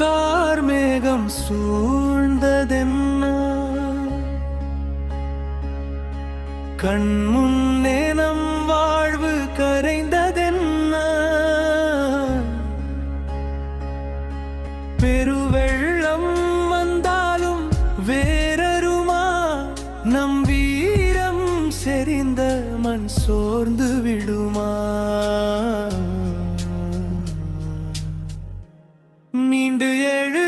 கார்மேகம் சூழ்ந்ததென்ன? கண் முன்னே நம் வாழ்வு கரைந்ததென்ன? பெருவெள்ளம் வந்தாலும் வேறருமா? நம் வீரம் செறிந்த மண் சோர்ந்து விடுமா? மீண்டு எழு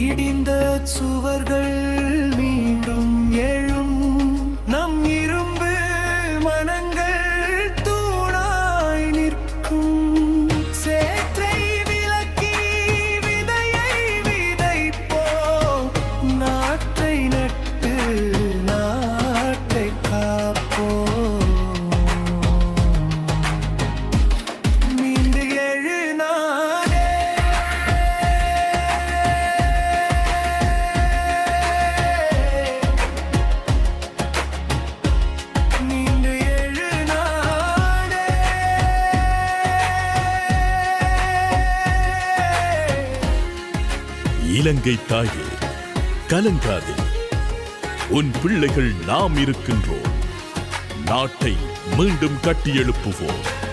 இடிந்த சுவர்கள் இலங்கை தாயே கலங்காதே. உன் பிள்ளைகள் நாம் இருக்கின்றோம். நாட்டை மீண்டும் கட்டியெழுப்புவோம்.